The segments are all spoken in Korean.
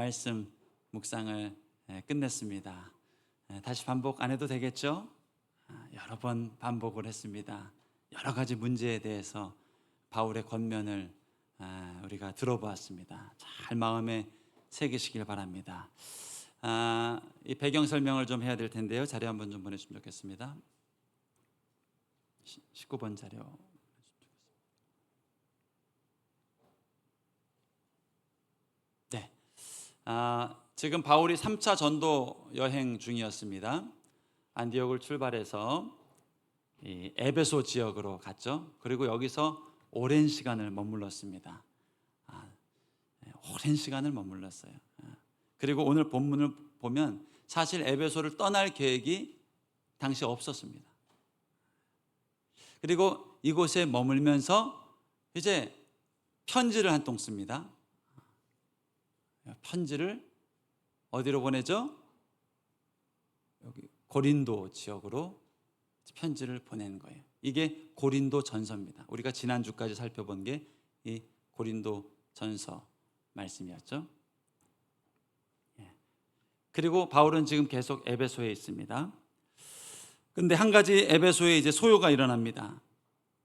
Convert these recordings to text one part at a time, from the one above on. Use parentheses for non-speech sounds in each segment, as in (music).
말씀 묵상을 예, 끝냈습니다. 예, 다시 반복 안 해도 되겠죠? 아, 여러 번 반복을 했습니다. 여러 가지 문제에 대해서 바울의 권면을 아, 우리가 들어보았습니다. 잘 마음에 새기시길 바랍니다. 아, 이 배경 설명을 좀 해야 될 텐데요. 자료 한번 좀 보내주시면 좋겠습니다. 19번 자료. 네. 아, 지금 바울이 3차 전도 여행 중이었습니다. 안디옥을 출발해서 이 에베소 지역으로 갔죠. 그리고 여기서 오랜 시간을 머물렀습니다. 아, 네, 오랜 시간을 머물렀어요. 아, 그리고 오늘 본문을 보면 사실 에베소를 떠날 계획이 당시 없었습니다. 그리고 이곳에 머물면서 이제 편지를 한 통 씁니다. 편지를 어디로 보내죠? 여기 고린도 지역으로 편지를 보내는 거예요. 이게 고린도 전서입니다. 우리가 지난주까지 살펴본 게 이 고린도 전서 말씀이었죠. 예. 그리고 바울은 지금 계속 에베소에 있습니다. 근데 한 가지 에베소에 이제 소요가 일어납니다.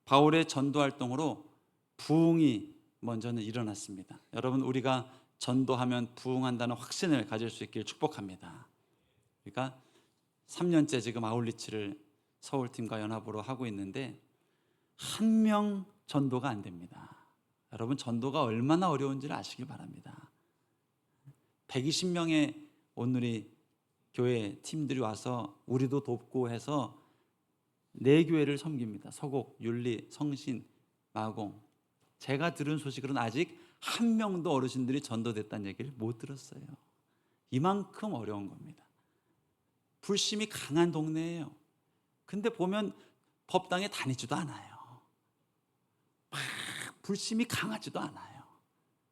바울의 전도 활동으로 부흥이 먼저는 일어났습니다. 여러분 우리가 전도하면 부흥한다는 확신을 가질 수 있길 축복합니다. 그러니까 3년째 지금 아울리치를 서울팀과 연합으로 하고 있는데 한 명 전도가 안 됩니다. 여러분 전도가 얼마나 어려운지를 아시길 바랍니다. 120명의 오늘이 교회 팀들이 와서 우리도 돕고 해서 네 교회를 섬깁니다. 서곡, 윤리, 성신, 마공. 제가 들은 소식으로는 아직 한 명도 어르신들이 전도됐다는 얘기를 못 들었어요. 이만큼 어려운 겁니다. 불심이 강한 동네예요. 근데 보면 법당에 다니지도 않아요. 막 불심이 강하지도 않아요.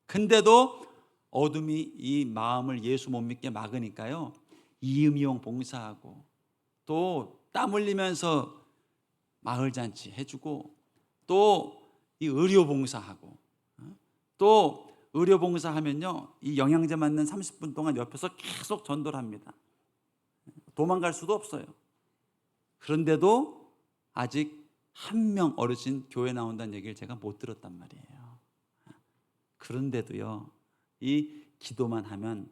근데도 어둠이 이 마음을 예수 못 믿게 막으니까요. 이음이용 봉사하고 또 땀 흘리면서 마을 잔치 해주고 또 이 의료 봉사하고 어? 또 의료 봉사하면요 이 영양제 맞는 30분 동안 옆에서 계속 전도를 합니다. 도망갈 수도 없어요. 그런데도 아직 한 명 어르신 교회 나온다는 얘기를 제가 못 들었단 말이에요. 그런데도요 이 기도만 하면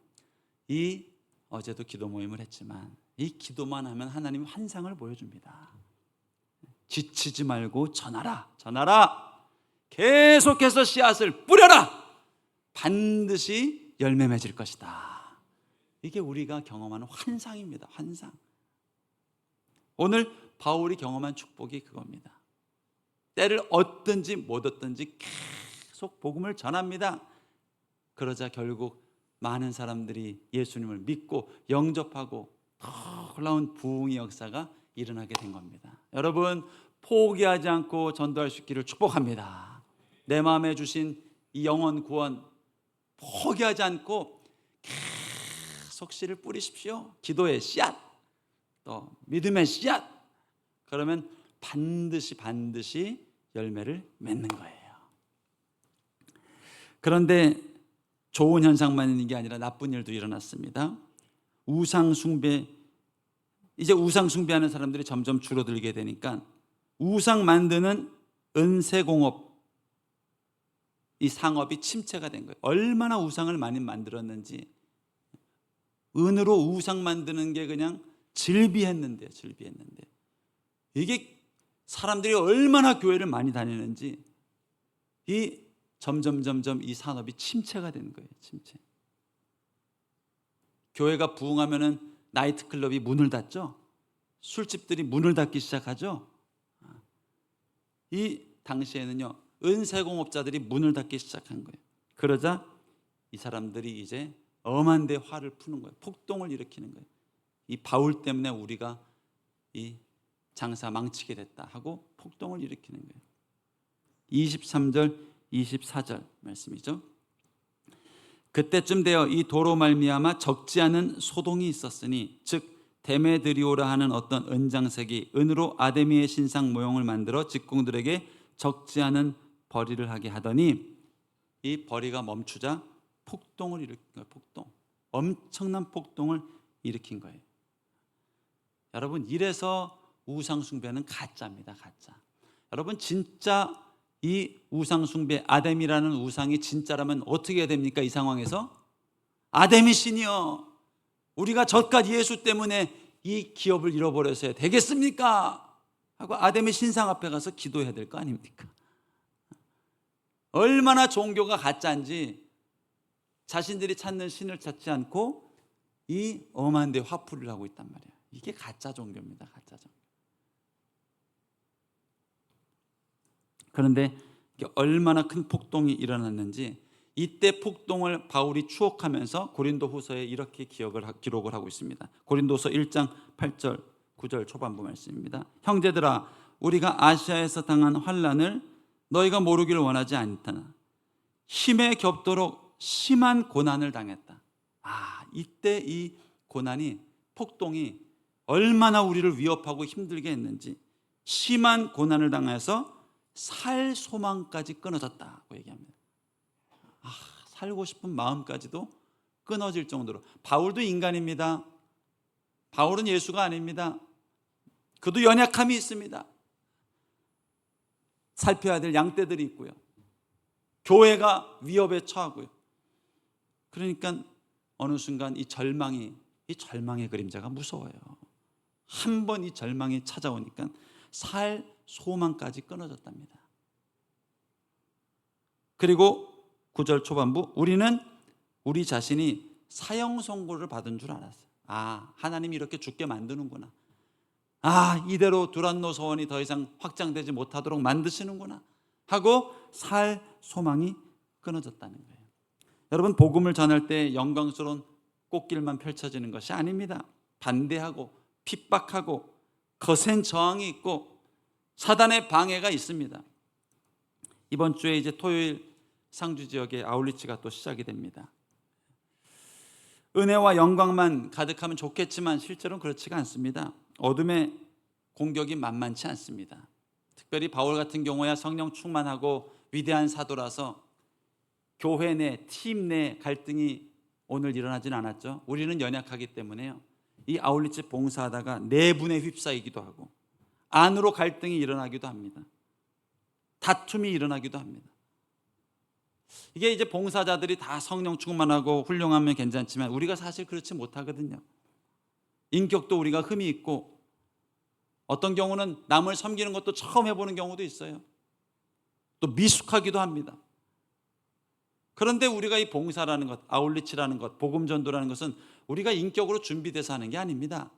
이 어제도 기도 모임을 했지만 이 기도만 하면 하나님 환상을 보여줍니다. 지치지 말고 전하라, 전하라. 계속해서 씨앗을 뿌려라. 반드시 열매 맺을 것이다. 이게 우리가 경험하는 환상입니다. 환상. 오늘 바울이 경험한 축복이 그겁니다. 때를 얻든지 못 얻든지 계속 복음을 전합니다. 그러자 결국 많은 사람들이 예수님을 믿고 영접하고 놀라운 부흥의 역사가 일어나게 된 겁니다. 여러분 포기하지 않고 전도할 수 있기를 축복합니다. 내 마음에 주신 이 영원 구원 포기하지 않고 계속 씨를 뿌리십시오. 기도의 씨앗, 또 믿음의 씨앗. 그러면 반드시 반드시 열매를 맺는 거예요. 그런데 좋은 현상만 있는 게 아니라 나쁜 일도 일어났습니다. 우상 숭배 이제 우상 숭배하는 사람들이 점점 줄어들게 되니까 우상 만드는 은세 공업 이 상업이 침체가 된 거예요. 얼마나 우상을 많이 만들었는지 은으로 우상 만드는 게 그냥 즐비했는데 즐비했는데 이게 사람들이 얼마나 교회를 많이 다니는지 이 점점 점점 이 산업이 침체가 되는 거예요. 침체. 교회가 부흥하면은 나이트 클럽이 문을 닫죠. 술집들이 문을 닫기 시작하죠. 이 당시에는요. 은세공업자들이 문을 닫기 시작한 거예요. 그러자 이 사람들이 이제 엄한 데 화를 푸는 거예요. 폭동을 일으키는 거예요. 이 바울 때문에 우리가 이 장사 망치게 됐다 하고 폭동을 일으키는 거예요. 23절 24절 말씀이죠. 그때쯤 되어 이 도로 말미암아 적지 않은 소동이 있었으니 즉 데메드리오라 하는 어떤 은장색이 은으로 아데미의 신상 모형을 만들어 직공들에게 적지 않은 벌이를 하게 하더니 이 벌이가 멈추자 폭동을 일으킨 거예요. 폭동. 엄청난 폭동을 일으킨 거예요. 여러분 이래서 우상 숭배는 가짜입니다. 가짜. 여러분 진짜 이 우상 숭배 아담이라는 우상이 진짜라면 어떻게 해야 됩니까? 이 상황에서 아담이 신이여 우리가 젖갓 예수 때문에 이 기업을 잃어버려서 되겠습니까? 하고 아담의 신상 앞에 가서 기도해야 될 거 아닙니까? 얼마나 종교가 가짜인지 자신들이 찾는 신을 찾지 않고 이 엄한 데 화풀이를 하고 있단 말이에요. 이게 가짜 종교입니다. 가짜 종교. 그런데 얼마나 큰 폭동이 일어났는지 이때 폭동을 바울이 추억하면서 고린도후서에 이렇게 기억을 하- 기록을 하고 있습니다. 고린도서 1장 8절 9절 초반부 말씀입니다. 형제들아 우리가 아시아에서 당한 환란을 너희가 모르기를 원하지 않다나 힘에 겹도록 심한 고난을 당했다. 아, 이때 이 고난이 폭동이 얼마나 우리를 위협하고 힘들게 했는지 심한 고난을 당해서 살 소망까지 끊어졌다고 얘기합니다. 아, 살고 싶은 마음까지도 끊어질 정도로 바울도 인간입니다. 바울은 예수가 아닙니다. 그도 연약함이 있습니다. 살펴야 될 양떼들이 있고요. 교회가 위협에 처하고요. 그러니까 어느 순간 이 절망이 이 절망의 그림자가 무서워요. 한 번 이 절망이 찾아오니까 살 소망까지 끊어졌답니다. 그리고 9절 초반부 우리는 우리 자신이 사형 선고를 받은 줄 알았어요. 아, 하나님이 이렇게 죽게 만드는구나. 아, 이대로 두란노 소원이 더 이상 확장되지 못하도록 만드시는구나. 하고 살 소망이 끊어졌다는 거예요. 여러분 복음을 전할 때 영광스러운 꽃길만 펼쳐지는 것이 아닙니다. 반대하고 핍박하고 거센 저항이 있고 사단의 방해가 있습니다. 이번 주에 이제 토요일 상주 지역에 아울리치가 또 시작이 됩니다. 은혜와 영광만 가득하면 좋겠지만 실제로는 그렇지가 않습니다. 어둠의 공격이 만만치 않습니다. 특별히 바울 같은 경우야 성령 충만하고 위대한 사도라서 교회 내, 팀 내 갈등이 오늘 일어나진 않았죠. 우리는 연약하기 때문에요. 이 아울리치 봉사하다가 내분에 휩싸이기도 하고 안으로 갈등이 일어나기도 합니다. 다툼이 일어나기도 합니다. 이게 이제 봉사자들이 다 성령 충만하고 훌륭하면 괜찮지만 우리가 사실 그렇지 못하거든요. 인격도 우리가 흠이 있고 어떤 경우는 남을 섬기는 것도 처음 해보는 경우도 있어요. 또 미숙하기도 합니다. 그런데 우리가 이 봉사라는 것, 아울리치라는 것, 복음 전도라는 것은 우리가 인격으로 준비돼서 하는 게 아닙니다.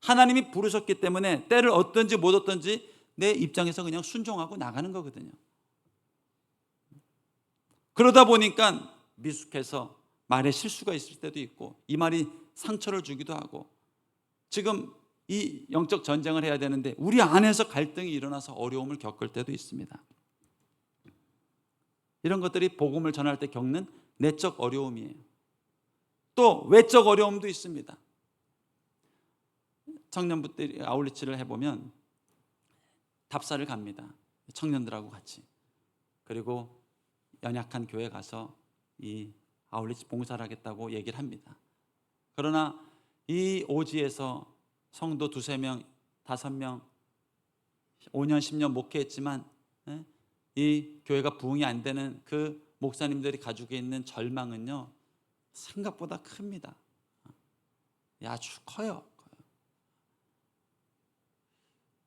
하나님이 부르셨기 때문에 때를 얻든지 못 얻든지 내 입장에서 그냥 순종하고 나가는 거거든요. 그러다 보니까 미숙해서 말에 실수가 있을 때도 있고 이 말이 상처를 주기도 하고 지금 이 영적 전쟁을 해야 되는데 우리 안에서 갈등이 일어나서 어려움을 겪을 때도 있습니다. 이런 것들이 복음을 전할 때 겪는 내적 어려움이에요. 또 외적 어려움도 있습니다. 청년부 때 아울리치를 해보면 답사를 갑니다. 청년들하고 같이. 그리고 연약한 교회 가서 이 아울리치 봉사를 하겠다고 얘기를 합니다. 그러나 이 오지에서 성도 두세 명, 다섯 명, 5년, 10년 목회했지만 예? 이 교회가 부흥이 안 되는 그 목사님들이 가지고 있는 절망은요 생각보다 큽니다. 아주 커요.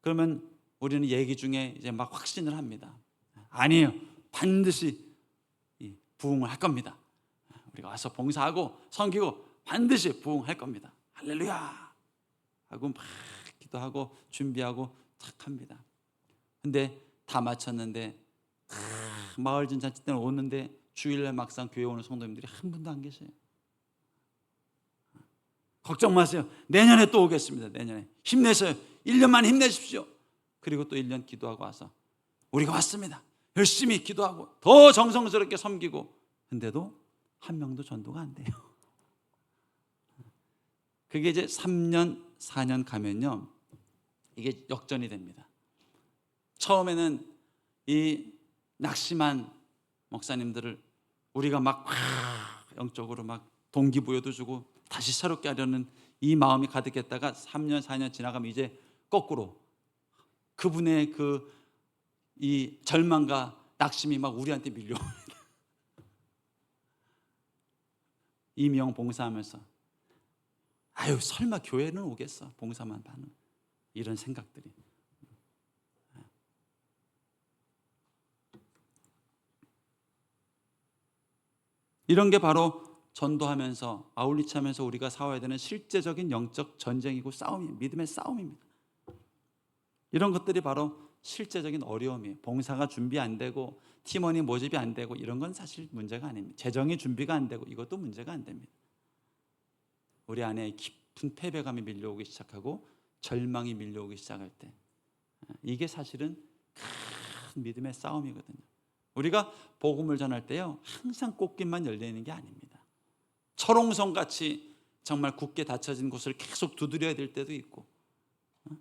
그러면 우리는 얘기 중에 이제 막 확신을 합니다. 아니에요. 반드시 이 부흥을 할 겁니다. 우리가 와서 봉사하고 섬기고 반드시 부흥할 겁니다. 할렐루야. 하고 막 기도하고 준비하고 탁 합니다. 근데 다 마쳤는데 아, 마을 진잔치 때는 오는데 주일날 막상 교회 오는 성도님들이 한 분도 안 계세요. 걱정 마세요. 내년에 또 오겠습니다. 내년에 힘내세요. 1년만 힘내십시오. 그리고 또 1년 기도하고 와서 우리가 왔습니다. 열심히 기도하고 더 정성스럽게 섬기고 근데도 한 명도 전도가 안 돼요. 그게 이제 3년, 4년 가면요. 이게 역전이 됩니다. 처음에는 이 낙심한 목사님들을 우리가 막 영적으로 막 동기부여도 주고 다시 새롭게 하려는 이 마음이 가득했다가 3년 4년 지나가면 이제 거꾸로 그분의 그 이 절망과 낙심이 막 우리한테 밀려옵니다. 이명 (laughs) 봉사하면서 아유 설마 교회는 오겠어 봉사만 하는 이런 생각들이 이런 게 바로 전도하면서 아울리치하면서 우리가 싸워야 되는 실제적인 영적 전쟁이고 싸움이 믿음의 싸움입니다. 이런 것들이 바로 실제적인 어려움이에요. 봉사가 준비 안 되고 팀원이 모집이 안 되고 이런 건 사실 문제가 아닙니다. 재정이 준비가 안 되고 이것도 문제가 안 됩니다. 우리 안에 깊은 패배감이 밀려오기 시작하고 절망이 밀려오기 시작할 때 이게 사실은 큰 믿음의 싸움이거든요. 우리가 복음을 전할 때요 항상 꽃길만 열려 있는 게 아닙니다. 철옹성 같이 정말 굳게 닫혀진 곳을 계속 두드려야 될 때도 있고 어?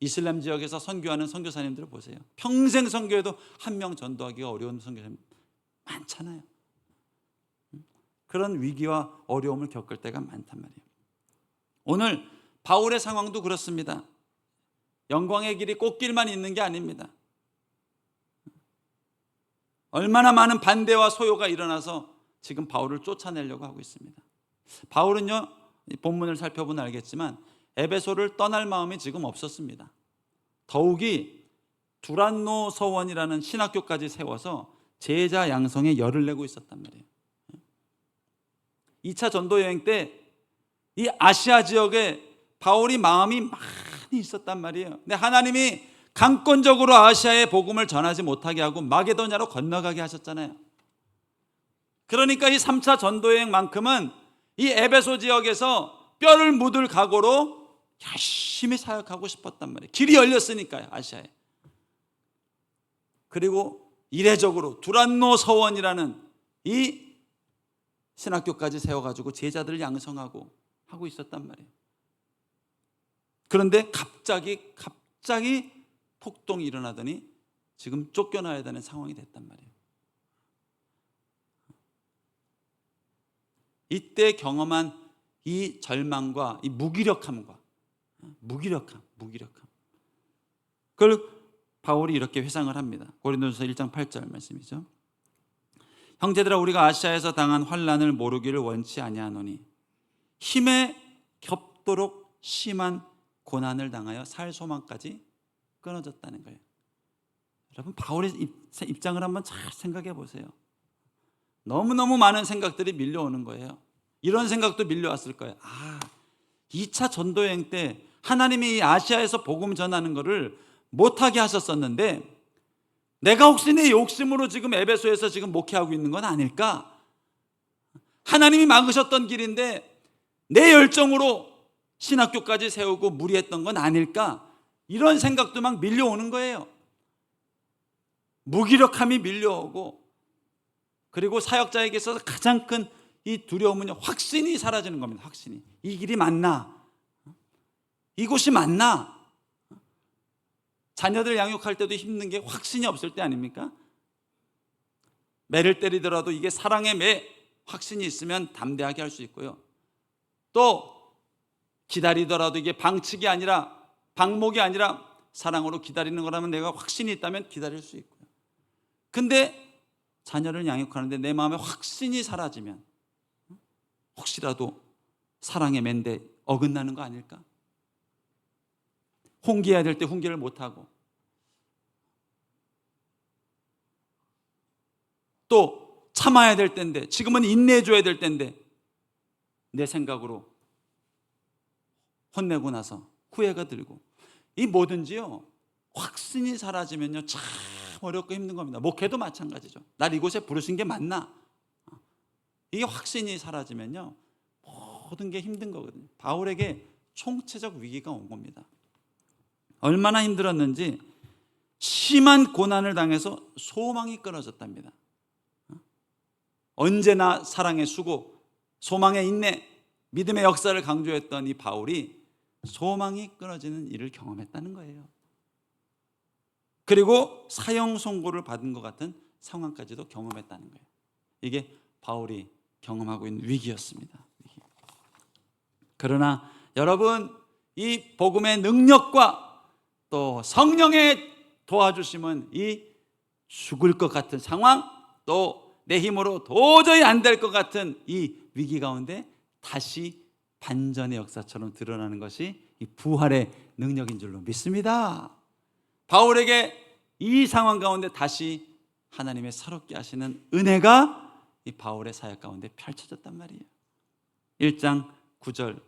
이슬람 지역에서 선교하는 선교사님들을 보세요. 평생 선교해도 한 명 전도하기가 어려운 선교사님 많잖아요. 음? 그런 위기와 어려움을 겪을 때가 많단 말이에요. 오늘 바울의 상황도 그렇습니다. 영광의 길이 꽃길만 있는 게 아닙니다. 얼마나 많은 반대와 소요가 일어나서 지금 바울을 쫓아내려고 하고 있습니다. 바울은요, 본문을 살펴보면 알겠지만 에베소를 떠날 마음이 지금 없었습니다. 더욱이 두란노 서원이라는 신학교까지 세워서 제자 양성에 열을 내고 있었단 말이에요. 2차 전도 여행 때 이 아시아 지역에 바울이 마음이 많이 있었단 말이에요. 근데 하나님이 강권적으로 아시아의 복음을 전하지 못하게 하고 마게도냐로 건너가게 하셨잖아요. 그러니까 이 3차 전도여행만큼은 이 에베소 지역에서 뼈를 묻을 각오로 열심히 사역하고 싶었단 말이에요. 길이 열렸으니까요, 아시아에. 그리고 이례적으로 두란노 서원이라는 이 신학교까지 세워가지고 제자들을 양성하고 하고 있었단 말이에요. 그런데 갑자기 갑자기 폭동이 일어나더니 지금 쫓겨나야 되는 상황이 됐단 말이에요. 이때 경험한 이 절망과 이 무기력함과 무기력함, 무기력함. 그걸 바울이 이렇게 회상을 합니다. 고린도서 1장 8절 말씀이죠. 형제들아 우리가 아시아에서 당한 환란을 모르기를 원치 아니하노니 힘에 겹도록 심한 고난을 당하여 살 소망까지 끊어졌다는 거예요. 여러분 바울의 입장을 한번 잘 생각해 보세요. 너무너무 많은 생각들이 밀려오는 거예요. 이런 생각도 밀려왔을 거예요. 아, 2차 전도 여행 때 하나님이 아시아에서 복음 전하는 것을 못하게 하셨었는데 내가 혹시 내 욕심으로 지금 에베소에서 지금 목회하고 있는 건 아닐까? 하나님이 막으셨던 길인데 내 열정으로 신학교까지 세우고 무리했던 건 아닐까? 이런 생각도 막 밀려오는 거예요. 무기력함이 밀려오고 그리고 사역자에게 있어서 가장 큰 이 두려움은 확신이 사라지는 겁니다. 확신이. 이 길이 맞나? 이곳이 맞나? 자녀들 양육할 때도 힘든 게 확신이 없을 때 아닙니까? 매를 때리더라도 이게 사랑의 매 확신이 있으면 담대하게 할 수 있고요. 또 기다리더라도 이게 방치기 아니라 방목이 아니라 사랑으로 기다리는 거라면 내가 확신이 있다면 기다릴 수 있고요. 근데 자녀를 양육하는데 내 마음에 확신이 사라지면 혹시라도 사랑의 맨데 어긋나는 거 아닐까? 홍기해야 될 때 홍기를 못하고 또 참아야 될 때인데 지금은 인내해줘야 될 때인데 내 생각으로 혼내고 나서 후회가 들고 이 뭐든지요 확신이 사라지면요 참 어렵고 힘든 겁니다 목회도 마찬가지죠 날 이곳에 부르신 게 맞나 이게 확신이 사라지면요 모든 게 힘든 거거든요. 바울에게 총체적 위기가 온 겁니다. 얼마나 힘들었는지 심한 고난을 당해서 소망이 끊어졌답니다. 언제나 사랑의 수고, 소망의 인내, 믿음의 역사를 강조했던 이 바울이 소망이 끊어지는 일을 경험했다는 거예요. 그리고 사형 선고를 받은 것 같은 상황까지도 경험했다는 거예요. 이게 바울이 경험하고 있는 위기였습니다. 그러나 여러분 이 복음의 능력과 또 성령의 도와주심은 이 죽을 것 같은 상황 또 내 힘으로 도저히 안 될 것 같은 이 위기 가운데 다시 반전의 역사처럼 드러나는 것이 이 부활의 능력인 줄로 믿습니다. 바울에게 이 상황 가운데 다시 하나님의 새롭게 하시는 은혜가 이 바울의 사역 가운데 펼쳐졌단 말이에요. 1장 9절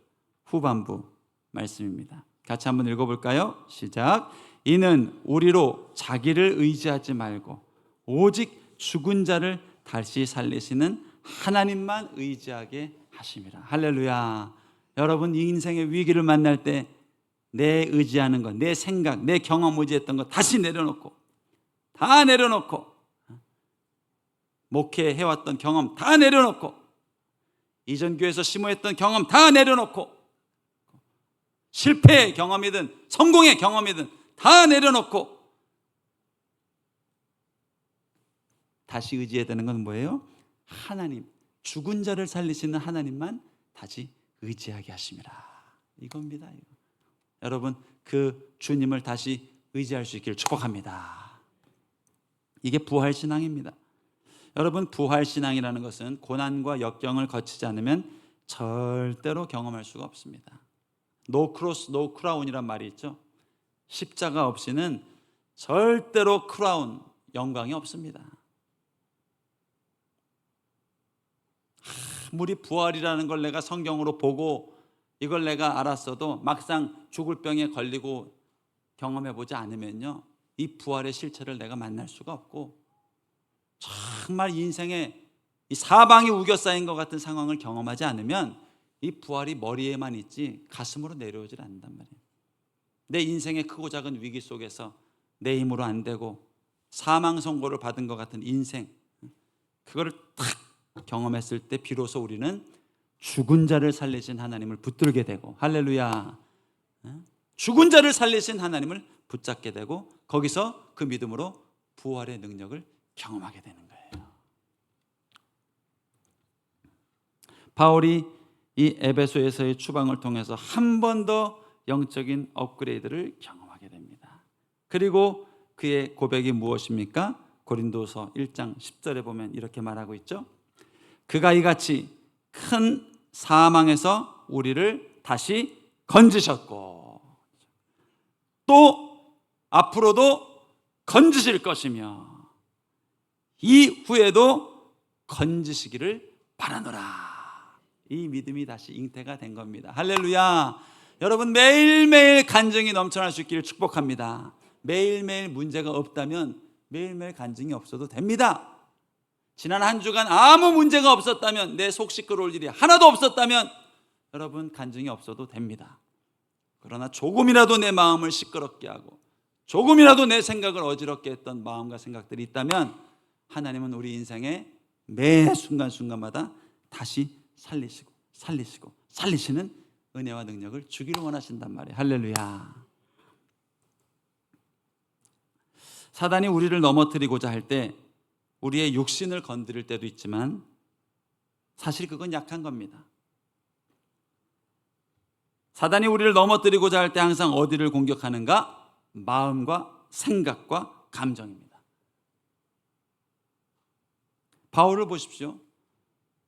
후반부 말씀입니다. 같이 한번 읽어볼까요? 시작. 이는 우리로 자기를 의지하지 말고 오직 죽은 자를 다시 살리시는 하나님만 의지하게 하심이라. 할렐루야. 여러분 이 인생의 위기를 만날 때 내 의지하는 것, 내 생각, 내 경험 의지했던 것 다시 내려놓고 다 내려놓고 목회해 왔던 경험 다 내려놓고 이전 교회에서 심호했던 경험 다 내려놓고 실패의 경험이든 성공의 경험이든 다 내려놓고 다시 의지해야 되는 건 뭐예요? 하나님 죽은 자를 살리시는 하나님만 다시 의지하게 하심이라 이겁니다. 이거. 여러분 그 주님을 다시 의지할 수 있기를 축복합니다. 이게 부활 신앙입니다. 여러분 부활 신앙이라는 것은 고난과 역경을 거치지 않으면 절대로 경험할 수가 없습니다. 노 크로스 노 크라운이란 말이 있죠. 십자가 없이는 절대로 크라운 영광이 없습니다. 아무리 부활이라는 걸 내가 성경으로 보고 이걸 내가 알았어도 막상 죽을 병에 걸리고 경험해 보지 않으면요. 이 부활의 실체를 내가 만날 수가 없고 정말 인생에 이 사방이 우겨싸인 것 같은 상황을 경험하지 않으면 이 부활이 머리에만 있지 가슴으로 내려오질 않는단 말이에요. 내 인생의 크고 작은 위기 속에서 내 힘으로 안 되고 사망 선고를 받은 것 같은 인생 그거를 탁 경험했을 때 비로소 우리는 죽은 자를 살리신 하나님을 붙들게 되고 할렐루야 죽은 자를 살리신 하나님을 붙잡게 되고 거기서 그 믿음으로 부활의 능력을 경험하게 되는 거예요. 바울이 이 에베소에서의 추방을 통해서 한 번 더 영적인 업그레이드를 경험하게 됩니다. 그리고 그의 고백이 무엇입니까? 고린도서 1장 10절에 보면 이렇게 말하고 있죠. 그가 이같이 큰 사망에서 우리를 다시 건지셨고 또 앞으로도 건지실 것이며 이후에도 건지시기를 바라노라. 이 믿음이 다시 잉태가 된 겁니다. 할렐루야. 여러분 매일매일 간증이 넘쳐날 수 있기를 축복합니다. 매일매일 문제가 없다면 매일매일 간증이 없어도 됩니다. 지난 한 주간 아무 문제가 없었다면 내 속 시끄러울 일이 하나도 없었다면 여러분 간증이 없어도 됩니다. 그러나 조금이라도 내 마음을 시끄럽게 하고 조금이라도 내 생각을 어지럽게 했던 마음과 생각들이 있다면 하나님은 우리 인생의 매 순간순간마다 다시 살리시고 살리시고 살리시는 은혜와 능력을 주기를 원하신단 말이에요. 할렐루야. 사단이 우리를 넘어뜨리고자 할 때 우리의 육신을 건드릴 때도 있지만 사실 그건 약한 겁니다. 사단이 우리를 넘어뜨리고자 할 때 항상 어디를 공격하는가? 마음과 생각과 감정입니다. 바울을 보십시오.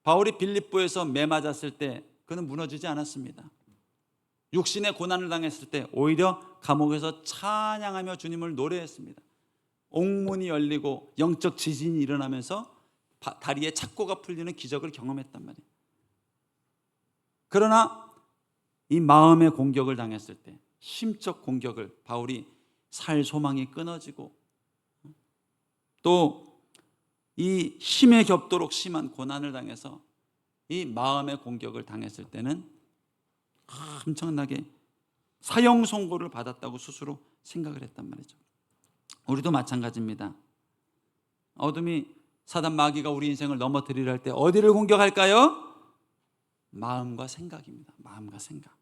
바울이 빌립보에서 매 맞았을 때 그는 무너지지 않았습니다. 육신의 고난을 당했을 때 오히려 감옥에서 찬양하며 주님을 노래했습니다. 옥문이 열리고 영적 지진이 일어나면서 다리에 착고가 풀리는 기적을 경험했단 말이에요. 그러나 이 마음의 공격을 당했을 때 심적 공격을 바울이 살 소망이 끊어지고 또이 힘에 겹도록 심한 고난을 당해서 이 마음의 공격을 당했을 때는 엄청나게 사형 선고를 받았다고 스스로 생각을 했단 말이죠. 우리도 마찬가지입니다. 어둠이 사단 마귀가 우리 인생을 넘어뜨리려 할 때 어디를 공격할까요? 마음과 생각입니다. 마음과 생각.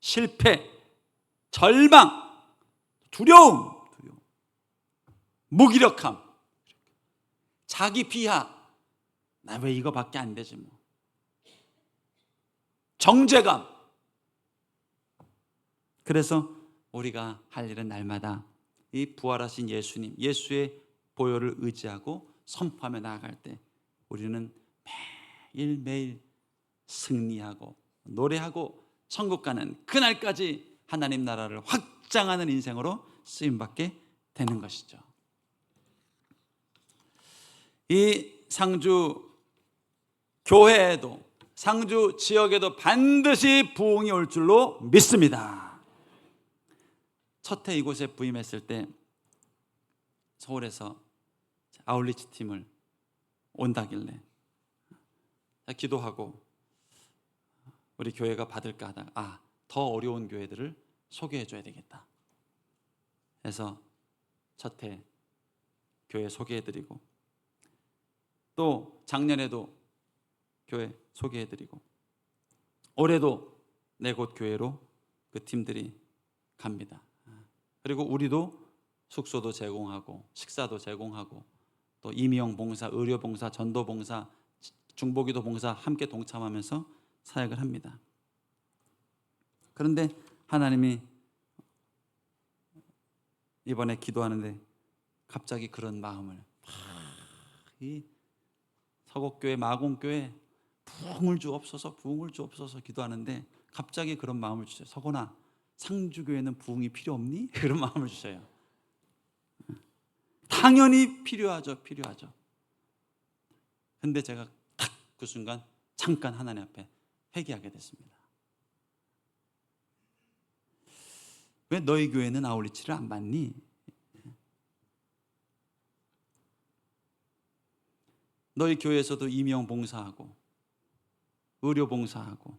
실패, 절망, 두려움, 두려움, 무기력함, 자기 비하. 나 왜 이거밖에 안 되지 뭐. 정죄감. 그래서 우리가 할 일은 날마다 이 부활하신 예수님, 예수의 보혈을 의지하고 선포하며 나아갈 때 우리는 매일매일 승리하고 노래하고 천국 가는 그날까지 하나님 나라를 확장하는 인생으로 쓰임 받게 되는 것이죠. 이 상주 교회에도 상주 지역에도 반드시 부흥이 올 줄로 믿습니다. 첫 해 이곳에 부임했을 때 서울에서 아울리치 팀을 온다길래 기도하고 우리 교회가 받을까 하다가 아, 더 어려운 교회들을 소개해 줘야 되겠다. 해서 첫 해 교회 소개해 드리고 또 작년에도 교회 소개해 드리고 올해도 내 곳 교회로 그 팀들이 갑니다. 그리고 우리도 숙소도 제공하고 식사도 제공하고 또 임용 봉사, 의료 봉사, 전도 봉사, 중보기도 봉사 함께 동참하면서 사역을 합니다. 그런데 하나님이 이번에 기도하는데 갑자기 그런 마음을 이 서곡교회 마공교회 부흥을 주옵소서 부흥을 주옵소서 기도하는데 갑자기 그런 마음을 주셔요. 서고나 상주교회는 부흥이 필요 없니? (laughs) 그런 마음을 주셔요. 당연히 필요하죠. 필요하죠. 근데 제가 딱 그 순간 잠깐 하나님 앞에 회개하게 됐습니다. 왜 너희 교회는 아울리치를 안 받니? 너희 교회에서도 임용 봉사하고 의료 봉사하고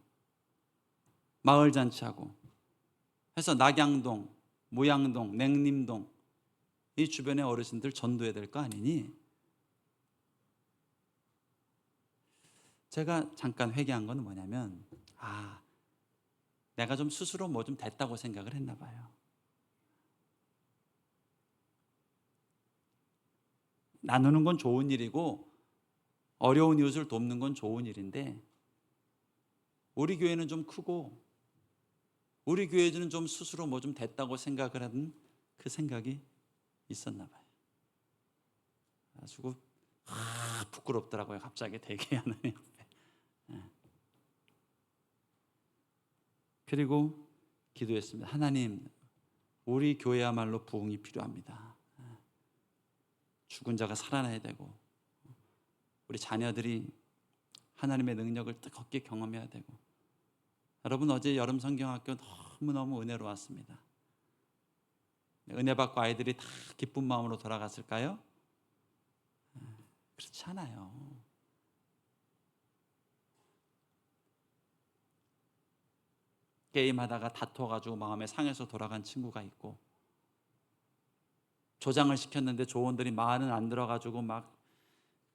마을 잔치하고 해서 낙양동, 무양동, 냉림동 이 주변의 어르신들 전도해야 될 거 아니니? 제가 잠깐 회개한 건 뭐냐면 아 내가 좀 스스로 뭐 좀 됐다고 생각을 했나 봐요. 나누는 건 좋은 일이고 어려운 이웃을 돕는 건 좋은 일인데 우리 교회는 좀 크고 우리 교회는 좀 스스로 뭐 좀 됐다고 생각을 하는 그 생각이 있었나 봐요. 아주 아, 부끄럽더라고요. 갑자기 되게 하나님 앞에. 예. 그리고 기도했습니다. 하나님, 우리 교회야말로 부흥이 필요합니다. 예. 죽은 자가 살아나야 되고 우리 자녀들이 하나님의 능력을 뜨겁게 경험해야 되고 여러분 어제 여름 성경학교 너무너무 은혜로웠습니다. 은혜 받고 아이들이 다 기쁜 마음으로 돌아갔을까요? 그렇지 않아요. 게임하다가 다퉈가지고 마음에 상해서 돌아간 친구가 있고 조장을 시켰는데 조원들이 마음은 안 들어가지고 막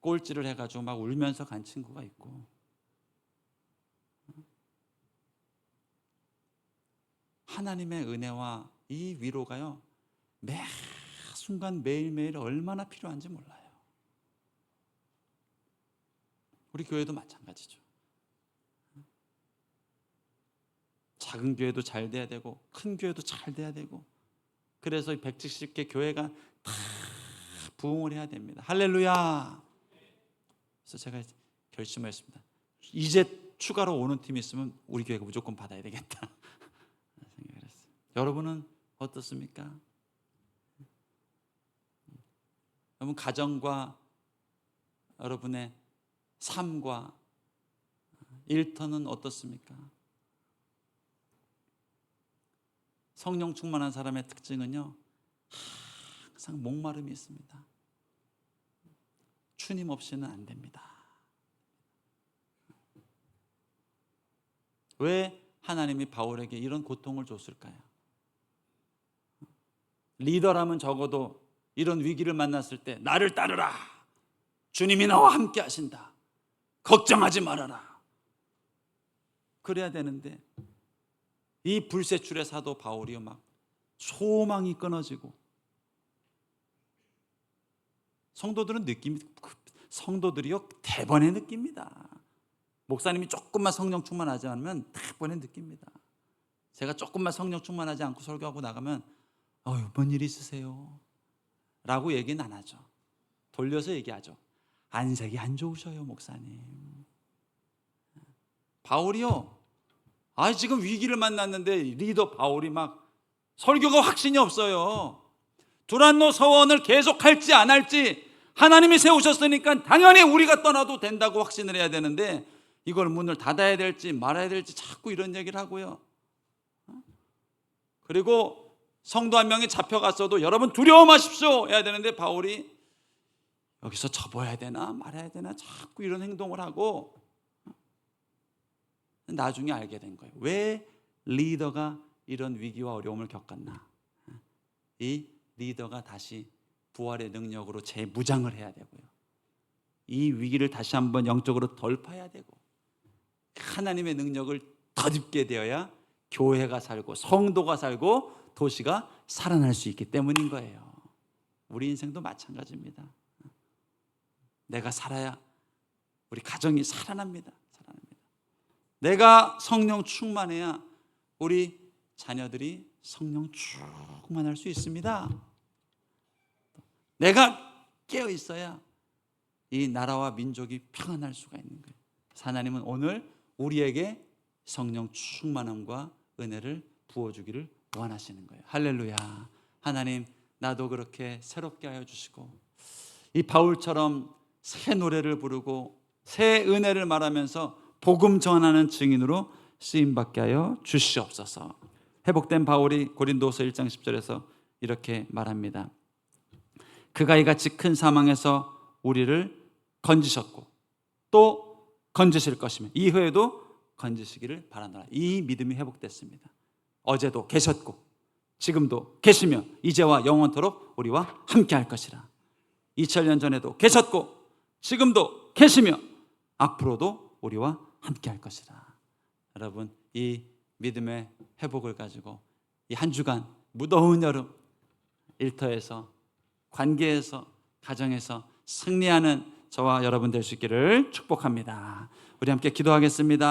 꼴찌를 해가지고 막 울면서 간 친구가 있고 하나님의 은혜와 이 위로가요 매 순간 매일매일 얼마나 필요한지 몰라요. 우리 교회도 마찬가지죠. 작은 교회도 잘 돼야 되고 큰 교회도 잘 돼야 되고 그래서 170개 교회가 다 부흥을 해야 됩니다. 할렐루야. 그래서 제가 결심했습니다. 이제 추가로 오는 팀이 있으면 우리 교회가 무조건 받아야 되겠다. 여러분은 어떻습니까? 여러분 가정과 여러분의 삶과 일터는 어떻습니까? 성령 충만한 사람의 특징은요, 항상 목마름이 있습니다. 주님 없이는 안 됩니다. 왜 하나님이 바울에게 이런 고통을 줬을까요? 리더라면 적어도 이런 위기를 만났을 때 나를 따르라. 주님이 나와 함께 하신다. 걱정하지 말아라. 그래야 되는데 이 불세출의 사도 바울이 막 소망이 끊어지고 성도들은 느낌 성도들이요 대번에 느낍니다. 목사님이 조금만 성령 충만하지 않으면 다 번에 느낍니다. 제가 조금만 성령 충만하지 않고 설교하고 나가면 어휴 뭔일 있으세요? 라고 얘기는 안 하죠. 돌려서 얘기하죠. 안색이 안 좋으셔요, 목사님. 바울이요. 아, 지금 위기를 만났는데 리더 바울이 막 설교가 확신이 없어요. 두란노 서원을 계속 할지 안 할지 하나님이 세우셨으니까 당연히 우리가 떠나도 된다고 확신을 해야 되는데 이걸 문을 닫아야 될지 말아야 될지 자꾸 이런 얘기를 하고요. 그리고 성도 한 명이 잡혀갔어도 여러분 두려워 마십시오 해야 되는데 바울이 여기서 접어야 되나 말아야 되나 자꾸 이런 행동을 하고 나중에 알게 된 거예요. 왜 리더가 이런 위기와 어려움을 겪었나? 이 리더가 다시 부활의 능력으로 재무장을 해야 되고요. 이 위기를 다시 한번 영적으로 돌파해야 되고 하나님의 능력을 덧입게 되어야 교회가 살고 성도가 살고 도시가 살아날 수 있기 때문인 거예요. 우리 인생도 마찬가지입니다. 내가 살아야 우리 가정이 살아납니다. 살아납니다. 내가 성령 충만해야 우리 자녀들이 성령 충만할 수 있습니다. 내가 깨어 있어야 이 나라와 민족이 평안할 수가 있는 거예요. 하나님은 오늘 우리에게 성령 충만함과 은혜를 부어주기를 원하시는 거예요. 할렐루야. 하나님, 나도 그렇게 새롭게 하여 주시고, 이 바울처럼 새 노래를 부르고, 새 은혜를 말하면서 복음 전하는 증인으로 쓰임받게 하여 주시옵소서. 회복된 바울이 고린도서 1장 10절에서 이렇게 말합니다. 그가 이같이 큰 사망에서 우리를 건지셨고 또 건지실 것이며 이후에도 건지시기를 바라노라. 이 믿음이 회복됐습니다. 어제도 계셨고 지금도 계시며 이제와 영원토록 우리와 함께 할 것이라. 2000년 전에도 계셨고 지금도 계시며 앞으로도 우리와 함께 할 것이라. 여러분 이 믿음의 회복을 가지고 이 한 주간 무더운 여름 일터에서 관계에서 가정에서 승리하는 저와 여러분 될 수 있기를 축복합니다. 우리 함께 기도하겠습니다.